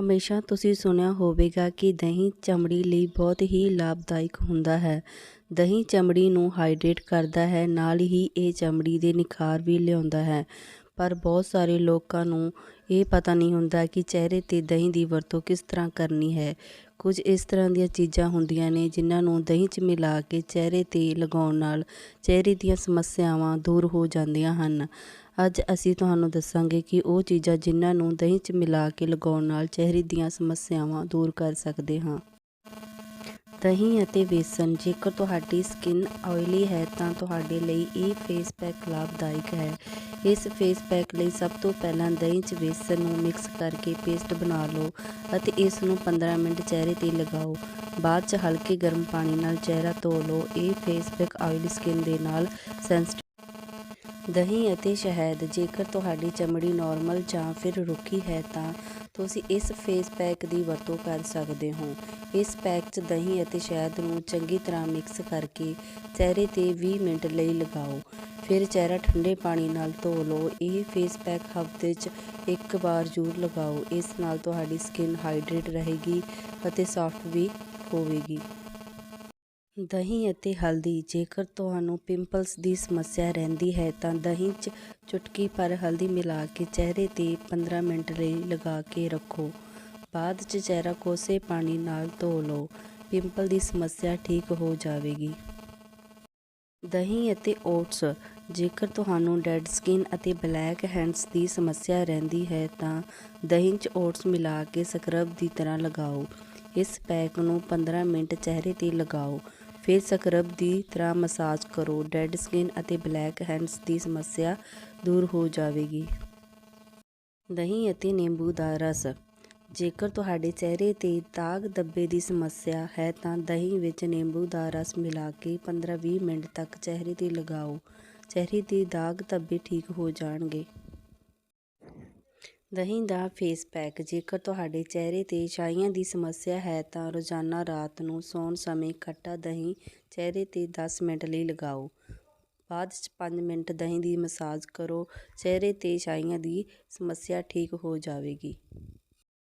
ਹਮੇਸ਼ਾ ਤੁਸੀਂ ਸੁਣਿਆ ਹੋਵੇਗਾ ਕਿ ਦਹੀਂ ਚਮੜੀ ਲਈ ਬਹੁਤ ਹੀ ਲਾਭਦਾਇਕ ਹੁੰਦਾ ਹੈ। ਦਹੀਂ ਚਮੜੀ ਨੂੰ ਹਾਈਡਰੇਟ ਕਰਦਾ ਹੈ, ਨਾਲ ਹੀ ਇਹ ਚਮੜੀ ਦੇ ਨਿਖਾਰ ਵੀ ਲਿਆਉਂਦਾ ਹੈ। ਪਰ ਬਹੁਤ ਸਾਰੇ ਲੋਕਾਂ ਨੂੰ ਇਹ ਪਤਾ ਨਹੀਂ ਹੁੰਦਾ ਕਿ ਚਿਹਰੇ 'ਤੇ ਦਹੀਂ ਦੀ ਵਰਤੋਂ ਕਿਸ ਤਰ੍ਹਾਂ ਕਰਨੀ ਹੈ। ਕੁਝ ਇਸ ਤਰ੍ਹਾਂ ਦੀਆਂ ਚੀਜ਼ਾਂ ਹੁੰਦੀਆਂ ਨੇ ਜਿਨ੍ਹਾਂ ਨੂੰ ਦਹੀਂ 'ਚ ਮਿਲਾ ਕੇ ਚਿਹਰੇ 'ਤੇ ਲਗਾਉਣ ਨਾਲ ਚਿਹਰੇ ਦੀਆਂ ਸਮੱਸਿਆਵਾਂ ਦੂਰ ਹੋ ਜਾਂਦੀਆਂ ਹਨ। ਅੱਜ ਅਸੀਂ ਤੁਹਾਨੂੰ ਦੱਸਾਂਗੇ ਕਿ ਉਹ ਚੀਜ਼ਾਂ ਜਿਨ੍ਹਾਂ ਨੂੰ ਦਹੀਂ 'ਚ ਮਿਲਾ ਕੇ ਲਗਾਉਣ ਨਾਲ ਚਿਹਰੇ ਦੀਆਂ ਸਮੱਸਿਆਵਾਂ ਦੂਰ ਕਰ ਸਕਦੇ ਹਾਂ। ਦਹੀਂ ਅਤੇ ਬੇਸਨ ਜੇਕਰ ਤੁਹਾਡੀ ਸਕਿਨ ਆਇਲੀ ਹੈ ਤਾਂ ਤੁਹਾਡੇ ਲਈ ਇਹ ਫੇਸ ਪੈਕ ਲਾਭਦਾਇਕ ਹੈ। ਇਸ ਫੇਸ ਪੈਕ ਲਈ ਸਭ ਤੋਂ ਪਹਿਲਾਂ ਦਹੀਂ 'ਚ ਬੇਸਨ ਨੂੰ ਮਿਕਸ ਕਰਕੇ ਪੇਸਟ ਬਣਾ ਲਓ ਅਤੇ ਇਸ ਨੂੰ 15 ਮਿੰਟ ਚਿਹਰੇ 'ਤੇ ਲਗਾਓ। ਬਾਅਦ 'ਚ ਹਲਕੇ ਗਰਮ ਪਾਣੀ ਨਾਲ ਚਿਹਰਾ ਧੋ ਲਓ। ਇਹ ਫੇਸ ਪੈਕ ਆਇਲੀ ਸਕਿਨ ਦੇ ਨਾਲ ਸੈਂਸਿਟਿਵ ਦਹੀਂ ਅਤੇ ਸ਼ਹਿਦ, ਜੇਕਰ ਤੁਹਾਡੀ ਚਮੜੀ ਨਾਰਮਲ ਜਾਂ ਫਿਰ ਰੁੱਖੀ ਹੈ ਤਾਂ ਤੁਸੀਂ ਇਸ ਫੇਸ ਪੈਕ ਦੀ ਵਰਤੋਂ ਕਰ ਸਕਦੇ ਹੋ। ਇਸ ਪੈਕ 'ਚ ਦਹੀਂ ਅਤੇ ਸ਼ਹਿਦ ਨੂੰ ਚੰਗੀ ਤਰ੍ਹਾਂ ਮਿਕਸ ਕਰਕੇ ਚਿਹਰੇ 'ਤੇ 20 ਮਿੰਟ ਲਈ ਲਗਾਓ। ਫਿਰ ਚਿਹਰਾ ਠੰਡੇ ਪਾਣੀ ਨਾਲ ਧੋ ਲਓ। ਇਹ ਫੇਸ ਪੈਕ ਹਫ਼ਤੇ 'ਚ ਇੱਕ ਵਾਰ ਜ਼ਰੂਰ ਲਗਾਓ। ਇਸ ਨਾਲ ਤੁਹਾਡੀ ਸਕਿਨ ਹਾਈਡਰੇਟ ਰਹੇਗੀ ਅਤੇ ਸਾਫ਼ਟ ਵੀ ਹੋਵੇਗੀ। ਦਹੀਂ ਅਤੇ ਹਲਦੀ, ਜੇਕਰ ਤੁਹਾਨੂੰ ਪਿੰਪਲਸ ਦੀ ਸਮੱਸਿਆ ਰਹਿੰਦੀ ਹੈ, ਤਾਂ ਦਹੀਂ 'ਚ ਚੁਟਕੀ ਭਰ ਹਲਦੀ ਮਿਲਾ ਕੇ ਚਿਹਰੇ 'ਤੇ 15 ਮਿੰਟ ਲਈ ਲਗਾ ਕੇ ਰੱਖੋ। ਬਾਅਦ 'ਚ ਚਿਹਰਾ ਕੋਸੇ ਪਾਣੀ ਨਾਲ ਧੋ ਲਓ। ਪਿੰਪਲ ਦੀ ਸਮੱਸਿਆ ਠੀਕ ਹੋ ਜਾਵੇਗੀ। ਦਹੀਂ ਅਤੇ ਓਟਸ ਜੇਕਰ ਤੁਹਾਨੂੰ ਡੈਡ ਸਕਿਨ ਅਤੇ ਬਲੈਕ ਹੈਂਡਸ ਦੀ ਸਮੱਸਿਆ ਰਹਿੰਦੀ ਹੈ ਤਾਂ ਦਹੀਂ 'ਚ ਓਟਸ ਮਿਲਾ ਕੇ ਸਕਰਬ ਦੀ ਤਰ੍ਹਾਂ ਲਗਾਓ। ਇਸ ਪੈਕ ਨੂੰ 15 ਮਿੰਟ ਚਿਹਰੇ 'ਤੇ ਲਗਾਓ। ਫਿਰ ਸਕਰਬ ਦੀ ਤਰ੍ਹਾਂ ਮਸਾਜ ਕਰੋ। ਡੈਡ ਸਕਿਨ ਅਤੇ ਬਲੈਕ ਹੈਂਡਸ ਦੀ ਸਮੱਸਿਆ ਦੂਰ ਹੋ ਜਾਵੇਗੀ। ਦਹੀਂ ਅਤੇ ਨਿੰਬੂ ਦਾ ਰਸ। ਜੇਕਰ ਤੁਹਾਡੇ ਚਿਹਰੇ 'ਤੇ ਦਾਗ ਦੱਬੇ ਦੀ ਸਮੱਸਿਆ ਹੈ ਤਾਂ ਦਹੀਂ ਵਿੱਚ ਨਿੰਬੂ ਦਾ ਰਸ ਮਿਲਾ ਕੇ 15-20 ਮਿੰਟ ਤੱਕ ਚਿਹਰੇ 'ਤੇ ਲਗਾਓ। ਚਿਹਰੇ ਦੇ ਦਾਗ ਧੱਬੇ ਠੀਕ ਹੋ ਜਾਣਗੇ। ਦਹੀਂ ਦਾ ਫੇਸ ਪੈਕ ਜੇਕਰ ਤੁਹਾਡੇ ਚਿਹਰੇ 'ਤੇ ਛਾਈਆਂ ਦੀ ਸਮੱਸਿਆ ਹੈ, ਤਾਂ ਰੋਜ਼ਾਨਾ ਰਾਤ ਨੂੰ ਸੌਣ ਸਮੇਂ ਖੱਟਾ ਦਹੀਂ ਚਿਹਰੇ 'ਤੇ 10 ਮਿੰਟ ਲਈ ਲਗਾਓ। ਬਾਅਦ 'ਚ 5 ਮਿੰਟ ਦਹੀਂ ਦੀ ਮਸਾਜ ਕਰੋ। ਚਿਹਰੇ 'ਤੇ ਛਾਈਆਂ ਦੀ ਸਮੱਸਿਆ ਠੀਕ ਹੋ ਜਾਵੇਗੀ।